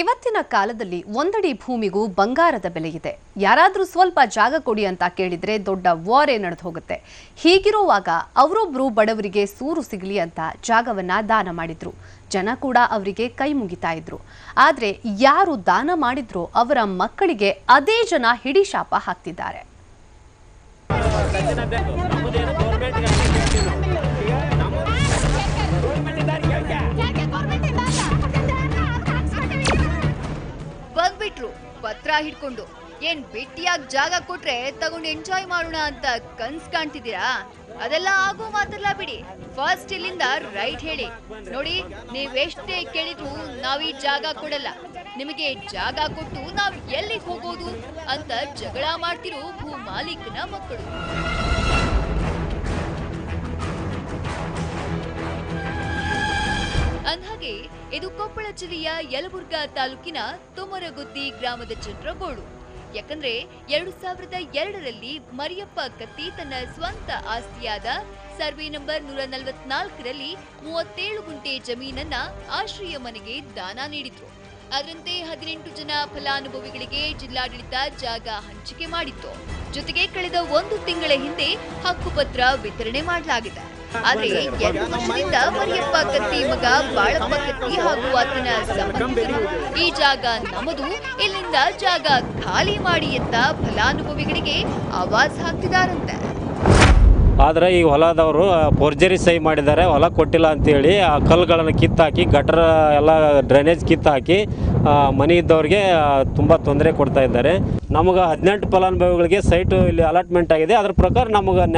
ಇವತ್ತಿನ ಕಾಲದಲ್ಲಿ ಒಂದಡಿ ಭೂಮಿಗೂ ಬಂಗಾರದ ಬೆಲೆ ಇದೆ. ಯಾರಾದರೂ ಸ್ವಲ್ಪ ಜಾಗ ಕೊಡಿ ಅಂತ ಕೇಳಿದ್ರೆ ದೊಡ್ಡ ವಾರೆ ನಡೆದು ಹೋಗುತ್ತೆ. ಹೀಗಿರುವಾಗ ಅವರೊಬ್ಬರು ಬಡವರಿಗೆ ಸೂರು ಸಿಗಲಿ ಅಂತ ಜಾಗವನ್ನ ದಾನ ಮಾಡಿದ್ರು. ಜನ ಕೂಡ ಅವರಿಗೆ ಕೈ ಮುಗಿತಾ ಇದ್ರು. ಆದ್ರೆ ಯಾರು ದಾನ ಮಾಡಿದ್ರೋ ಅವರ ಮಕ್ಕಳಿಗೆ ಅದೇ ಜನ ಹಿಡಿಶಾಪ ಹಾಕ್ತಿದ್ದಾರೆ. ಹಿಡ್ಕೊಂಡು. ಏನ್ ಭೇಟಿಯಾಗಿ ಜಾಗ ಕೊಟ್ರೆ ತಗೊಂಡು ಎಂಜಾಯ್ ಮಾಡೋಣ ಅಂತ ಕನ್ಸ್ ಕಾಣ್ತಿದ್ದೀರಾ? ಅದೆಲ್ಲ ಆಗೋ ಮಾತಲ್ಲ ಬಿಡಿ. ಫಸ್ಟ್ ಇಲ್ಲಿಂದ ರೈಟ್ ಹೇಳಿ. ನೋಡಿ, ನೀವೆಷ್ಟೇ ಕೇಳಿದ್ರು ನಾವ್ ಈ ಜಾಗ ಕೊಡಲ್ಲ. ನಿಮಗೆ ಜಾಗ ಕೊಟ್ಟು ನಾವ್ ಎಲ್ಲಿಗೆ ಹೋಗೋದು ಅಂತ ಜಗಳ ಮಾಡ್ತಿರೋ ಭೂ ಮಾಲೀಕನ ಮಕ್ಕಳು. ಅಂದ್ಹಾಗೆ, ಇದು ಕೊಪ್ಪಳ ಜಿಲ್ಲೆಯ ಯಲಬುರ್ಗಾ ತಾಲೂಕಿನ ತುಮರಗುದ್ದಿ ಗ್ರಾಮದ ಚಂದ್ರಗೋಡು. ಯಾಕಂದ್ರೆ ಎರಡು ಸಾವಿರದ ಎರಡರಲ್ಲಿ ಮರಿಯಪ್ಪ ಕತ್ತಿ ತನ್ನ ಸ್ವಂತ ಆಸ್ತಿಯಾದ ಸರ್ವೆ ನಂಬರ್ ನೂರ ನಲವತ್ನಾಲ್ಕರಲ್ಲಿ ಮೂವತ್ತೇಳು ಗುಂಟೆ ಜಮೀನನ್ನ ಆಶ್ರಯ ಮನೆಗೆ ದಾನ ನೀಡಿದ್ರು. ಅದರಂತೆ ಹದಿನೆಂಟು ಜನ ಫಲಾನುಭವಿಗಳಿಗೆ ಜಿಲ್ಲಾಡಳಿತ ಜಾಗ ಹಂಚಿಕೆ ಮಾಡಿತ್ತು. ಜೊತೆಗೆ ಕಳೆದ ಒಂದು ತಿಂಗಳ ಹಿಂದೆ ಹಕ್ಕುಪತ್ರ ವಿತರಣೆ ಮಾಡಲಾಗಿದೆ. ಆದ್ರೆ ಎರಡು ವರ್ಷದಿಂದ ಮರಿಯಪ್ಪ ಕತ್ತಿ ಮಗ, ಬಾಳಪ್ಪ ಕತ್ತಿ ಹಾಗೂ ಆತನ ಸಂಬಂಧಿಕರು ಈ ಜಾಗ ನಮ್ಮದು ಇಲ್ಲಿಂದ ಜಾಗ ಖಾಲಿ ಮಾಡಿ ಅಂತ ಫಲಾನುಭವಿಗಳಿಗೆ ಆವಾಜ್ ಹಾಕ್ತಿದಾರಂತೆ. ಆದರೆ ಈ ಹೊಲದವರು ಫೋರ್ಜರಿ ಸಹಿ ಮಾಡಿದ್ದಾರೆ, ಹೊಲ ಕೊಟ್ಟಿಲ್ಲ ಅಂತೇಳಿ, ಆ, ಕಲ್ಲುಗಳನ್ನು ಕಿತ್ತಾಕಿ ಗಟರ ಎಲ್ಲ ಡ್ರೈನೇಜ್ ಕಿತ್ತಾಕಿ ಮನೆ ಇದ್ದವ್ರಿಗೆ ತುಂಬ ತೊಂದರೆ ಕೊಡ್ತಾ ಇದ್ದಾರೆ. ನಮಗೆ ಹದಿನೆಂಟು ಫಲಾನುಭವಿಗಳಿಗೆ ಸೈಟು ಇಲ್ಲಿ ಅಲಾಟ್ಮೆಂಟ್ ಆಗಿದೆ. ಅದ್ರ ಪ್ರಕಾರ ನಮಗೆ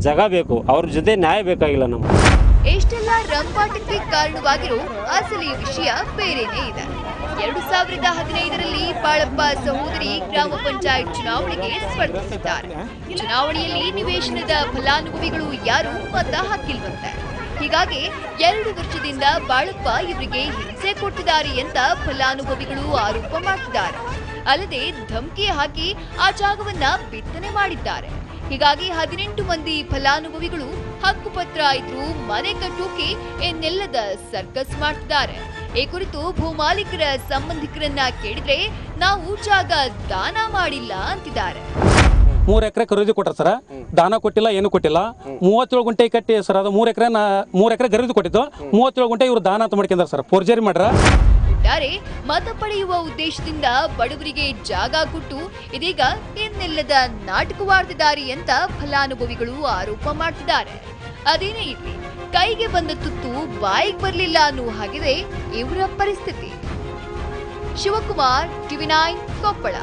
ಜಾಗ ಬೇಕು. ಅವ್ರ ಜೊತೆ ನ್ಯಾಯ ಬೇಕಾಗಿಲ್ಲ ನಮಗೆ. ಇಷ್ಟೆಲ್ಲ ರಂಪಾಟಕ್ಕೆ ಕಾರಣವಾಗಿರೋ ಅಸಲಿ ವಿಷಯ ಬೇರೆನೇ ಇದೆ ಎರಡು ಸಾವಿರದ ಹದಿನೈದರಲ್ಲಿ ಬಾಳಪ್ಪ ಸಹೋದರಿ ಗ್ರಾಮ ಪಂಚಾಯತ್ ಚುನಾವಣೆಗೆ ಸ್ಪರ್ಧಿಸಿದ್ದಾರೆ. ಚುನಾವಣೆಯಲ್ಲಿ ನಿವೇಶನದ ಫಲಾನುಭವಿಗಳು ಯಾರು ಮತ ಹಾಕಿಲ್ವಂತೆ. ಹೀಗಾಗಿ ಎರಡು ವರ್ಷದಿಂದ ಬಾಳಪ್ಪ ಇವರಿಗೆ ಹಿಂಸೆ ಕೊಟ್ಟಿದ್ದಾರೆ ಅಂತ ಫಲಾನುಭವಿಗಳು ಆರೋಪ ಮಾಡ್ತಿದ್ದಾರೆ ಅಲ್ಲದೆ ಧಮಕಿ ಹಾಕಿ ಆ ಜಾಗವನ್ನ ಬಿತ್ತನೆ ಮಾಡಿದ್ದಾರೆ. ಹೀಗಾಗಿ ಹದಿನೆಂಟು ಮಂದಿ ಫಲಾನುಭವಿಗಳು ಹಕ್ಕುಪತ್ರ ಇದ್ರು ಮನೆ ಕಟ್ಟೋಕೆ ಎನ್ನೆಲ್ಲದ ಸರ್ಕಸ್ ಮಾಡ್ತಿದ್ದಾರೆ. ಈ ಕುರಿತು ಭೂಮಾಲೀಕರ ಸಂಬಂಧಿಕರನ್ನ ಕೇಳಿದ್ರೆ ನಾವು ಜಾಗ ದಾನ ಮಾಡಿಲ್ಲ ಅಂತಿದ್ದಾರೆ. ಮೂರು ಎಕರೆ ಖರೀದಿ ಕೊಟ್ಟಾರ ಸರ್? ದಾನ ಕೊಟ್ಟಿಲ್ಲ, ಏನು ಕೊಟ್ಟಿಲ್ಲ? ಮೂವತ್ತೇಳು ಗುಂಟೆ ಕಟ್ಟಿ ಸರ್, ಅದು ಮೂರು ಎಕರೆ ಮೂರು ಎಕರೆ ಖರೀದಿ ಕೊಟ್ಟಿದ್ದು, ಮೂವತ್ತೇಳು ಗುಂಟೆ ಇವರು ದಾನ ಅಂತ ಮಾಡ್ಕೊಂಡ್ರ ಸರ್. ಫೋರ್ಜರಿ ಮಾಡ್ರ? ಒಟ್ಟಾರೆ ಮತ ಪಡೆಯುವ ಉದ್ದೇಶದಿಂದ ಬಡವರಿಗೆ ಜಾಗ ಕೊಟ್ಟು ಇದೀಗ ಇನ್ನೆಲ್ಲದ ನಾಟಕವಾಡ್ತಿದ್ದಾರೆ ಅಂತ ಫಲಾನುಭವಿಗಳು ಆರೋಪ ಮಾಡ್ತಿದ್ದಾರೆ. ಅದೇನೇ ಇಲ್ಲಿ ಕೈಗೆ ಬಂದ ತುತ್ತು ಬಾಯಿಗೆ ಬರಲಿಲ್ಲ ಅನ್ನೋ ಹಾಗಿದೆ ಇವರ ಪರಿಸ್ಥಿತಿ. Shivakumar TV nine Koppal.